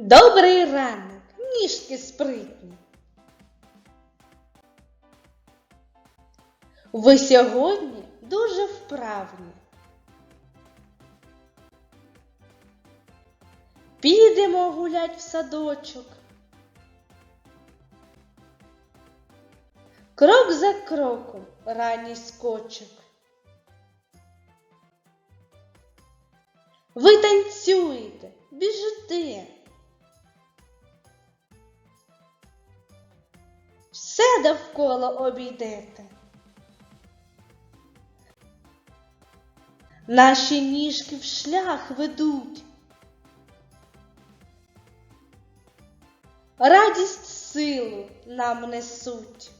Добрий ранок, ніжки спритні. Ви сьогодні дуже вправні. Підемо гулять в садочок. Крок за кроком ранній скочок. Ви танцюєте, біжите. Все довкола обійдете. Наші ніжки в шлях ведуть. Радість силу нам несуть.